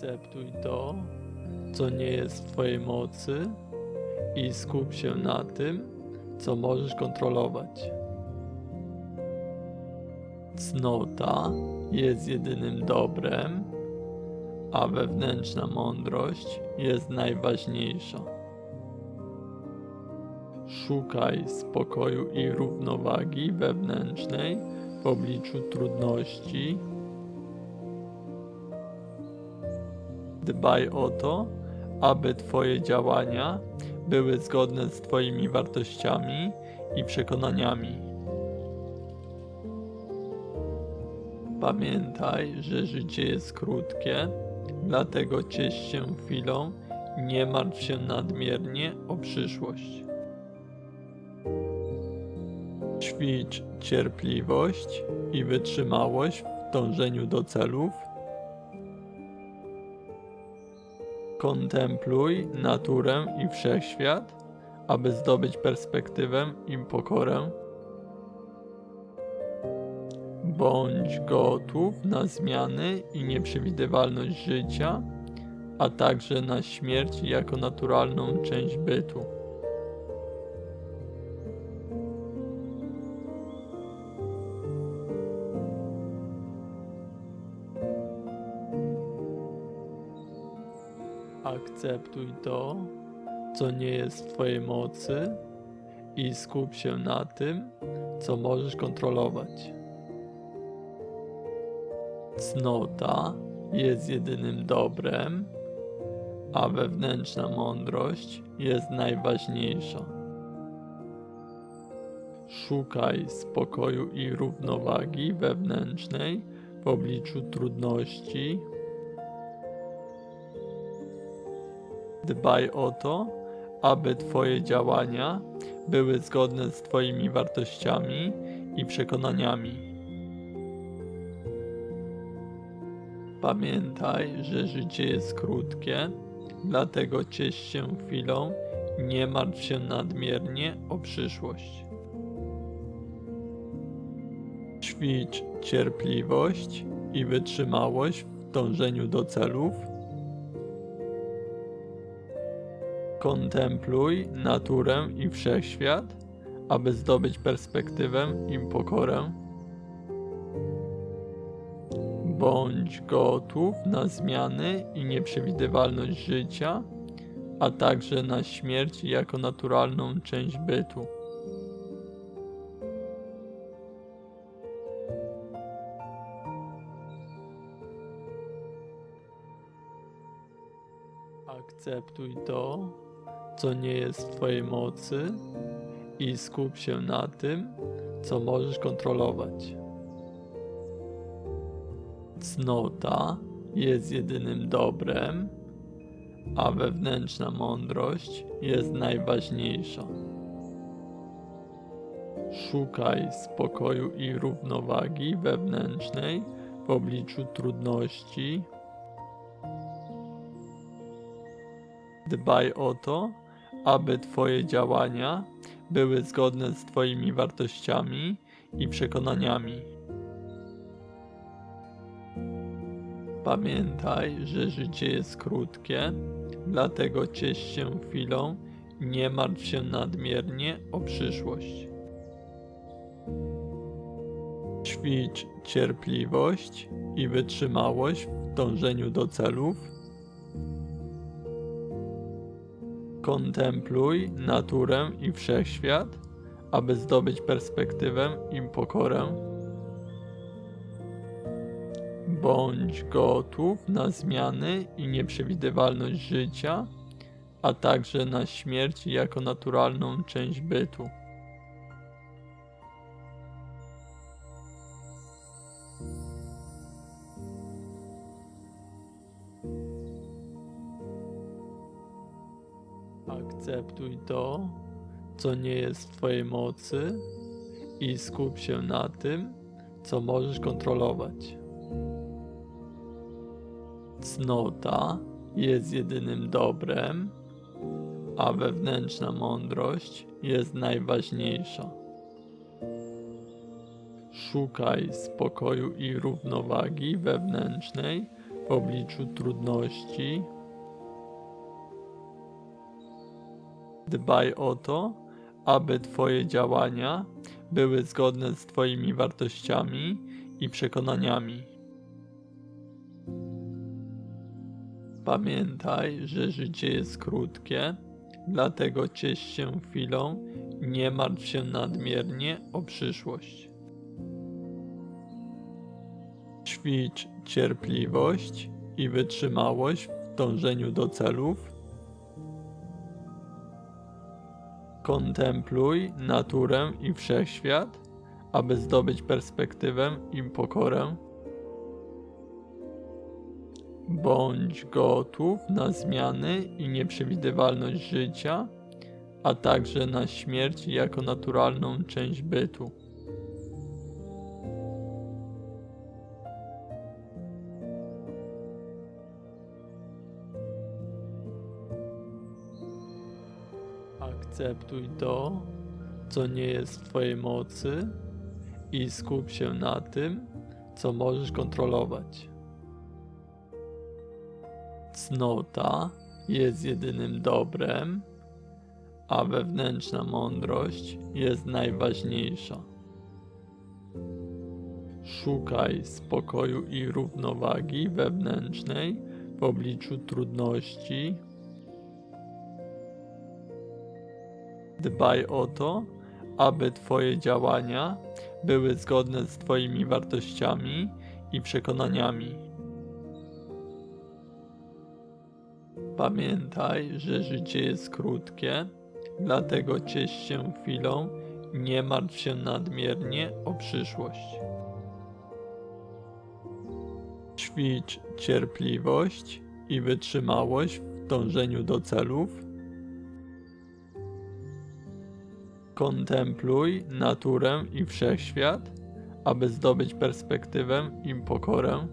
Akceptuj to, co nie jest w Twojej mocy i skup się na tym, co możesz kontrolować. Cnota jest jedynym dobrem, a wewnętrzna mądrość jest najważniejsza. Szukaj spokoju i równowagi wewnętrznej w obliczu trudności. Dbaj o to, aby Twoje działania były zgodne z Twoimi wartościami i przekonaniami. Pamiętaj, że życie jest krótkie, dlatego ciesz się chwilą, nie martw się nadmiernie o przyszłość. Ćwicz cierpliwość i wytrzymałość w dążeniu do celów. Kontempluj naturę i wszechświat, aby zdobyć perspektywę i pokorę. Bądź gotów na zmiany i nieprzewidywalność życia, a także na śmierć jako naturalną część bytu. Akceptuj to, co nie jest w Twojej mocy i skup się na tym, co możesz kontrolować. Cnota jest jedynym dobrem, a wewnętrzna mądrość jest najważniejsza. Szukaj spokoju i równowagi wewnętrznej w obliczu trudności. Dbaj o to, aby Twoje działania były zgodne z Twoimi wartościami i przekonaniami. Pamiętaj, że życie jest krótkie, dlatego ciesz się chwilą, nie martw się nadmiernie o przyszłość. Ćwicz cierpliwość i wytrzymałość w dążeniu do celów. Kontempluj naturę i wszechświat, aby zdobyć perspektywę i pokorę. Bądź gotów na zmiany i nieprzewidywalność życia, a także na śmierć jako naturalną część bytu. Akceptuj to, co nie jest w Twojej mocy i skup się na tym, co możesz kontrolować. Cnota jest jedynym dobrem, a wewnętrzna mądrość jest najważniejsza. Szukaj spokoju i równowagi wewnętrznej w obliczu trudności. Dbaj o to, aby Twoje działania były zgodne z Twoimi wartościami i przekonaniami. Pamiętaj, że życie jest krótkie, dlatego ciesz się chwilą, nie martw się nadmiernie o przyszłość. Ćwicz cierpliwość i wytrzymałość w dążeniu do celów. Kontempluj naturę i wszechświat, aby zdobyć perspektywę i pokorę. Bądź gotów na zmiany i nieprzewidywalność życia, a także na śmierć jako naturalną część bytu. Akceptuj to, co nie jest w Twojej mocy i skup się na tym, co możesz kontrolować. Cnota jest jedynym dobrem, a wewnętrzna mądrość jest najważniejsza. Szukaj spokoju i równowagi wewnętrznej w obliczu trudności. Dbaj o to, aby Twoje działania były zgodne z Twoimi wartościami i przekonaniami. Pamiętaj, że życie jest krótkie, dlatego ciesz się chwilą, nie martw się nadmiernie o przyszłość. Ćwicz cierpliwość i wytrzymałość w dążeniu do celów. Kontempluj naturę i wszechświat, aby zdobyć perspektywę i pokorę. Bądź gotów na zmiany i nieprzewidywalność życia, a także na śmierć jako naturalną część bytu. Akceptuj to, co nie jest w Twojej mocy i skup się na tym, co możesz kontrolować. Cnota jest jedynym dobrem, a wewnętrzna mądrość jest najważniejsza. Szukaj spokoju i równowagi wewnętrznej w obliczu trudności. Dbaj o to, aby Twoje działania były zgodne z Twoimi wartościami i przekonaniami. Pamiętaj, że życie jest krótkie, dlatego ciesz się chwilą, nie martw się nadmiernie o przyszłość. Ćwicz cierpliwość i wytrzymałość w dążeniu do celów. Kontempluj naturę i wszechświat, aby zdobyć perspektywę i pokorę.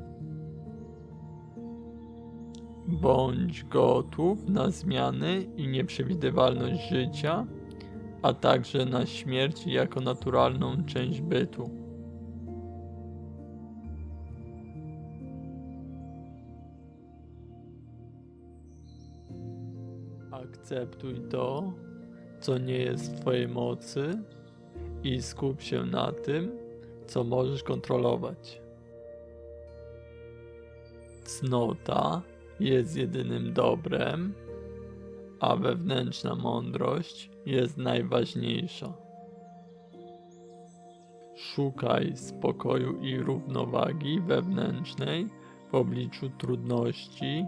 Bądź gotów na zmiany i nieprzewidywalność życia, a także na śmierć jako naturalną część bytu. Akceptuj to, co nie jest w Twojej mocy i skup się na tym, co możesz kontrolować. Cnota jest jedynym dobrem, a wewnętrzna mądrość jest najważniejsza. Szukaj spokoju i równowagi wewnętrznej w obliczu trudności.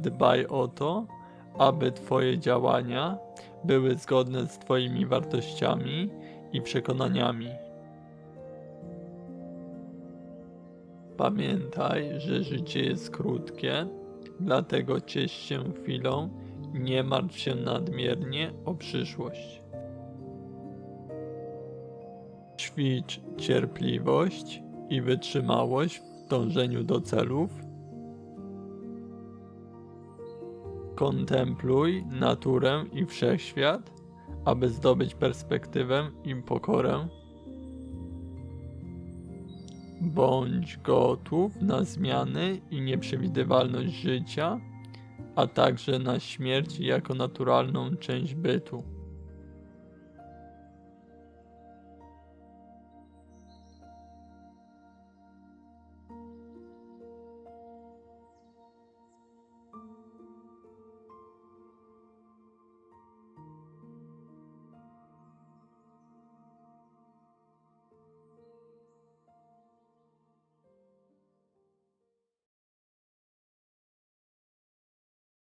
Dbaj o to, aby Twoje działania były zgodne z Twoimi wartościami i przekonaniami. Pamiętaj, że życie jest krótkie, dlatego ciesz się chwilą, nie martw się nadmiernie o przyszłość. Ćwicz cierpliwość i wytrzymałość w dążeniu do celów. Kontempluj naturę i wszechświat, aby zdobyć perspektywę i pokorę. Bądź gotów na zmiany i nieprzewidywalność życia, a także na śmierć jako naturalną część bytu.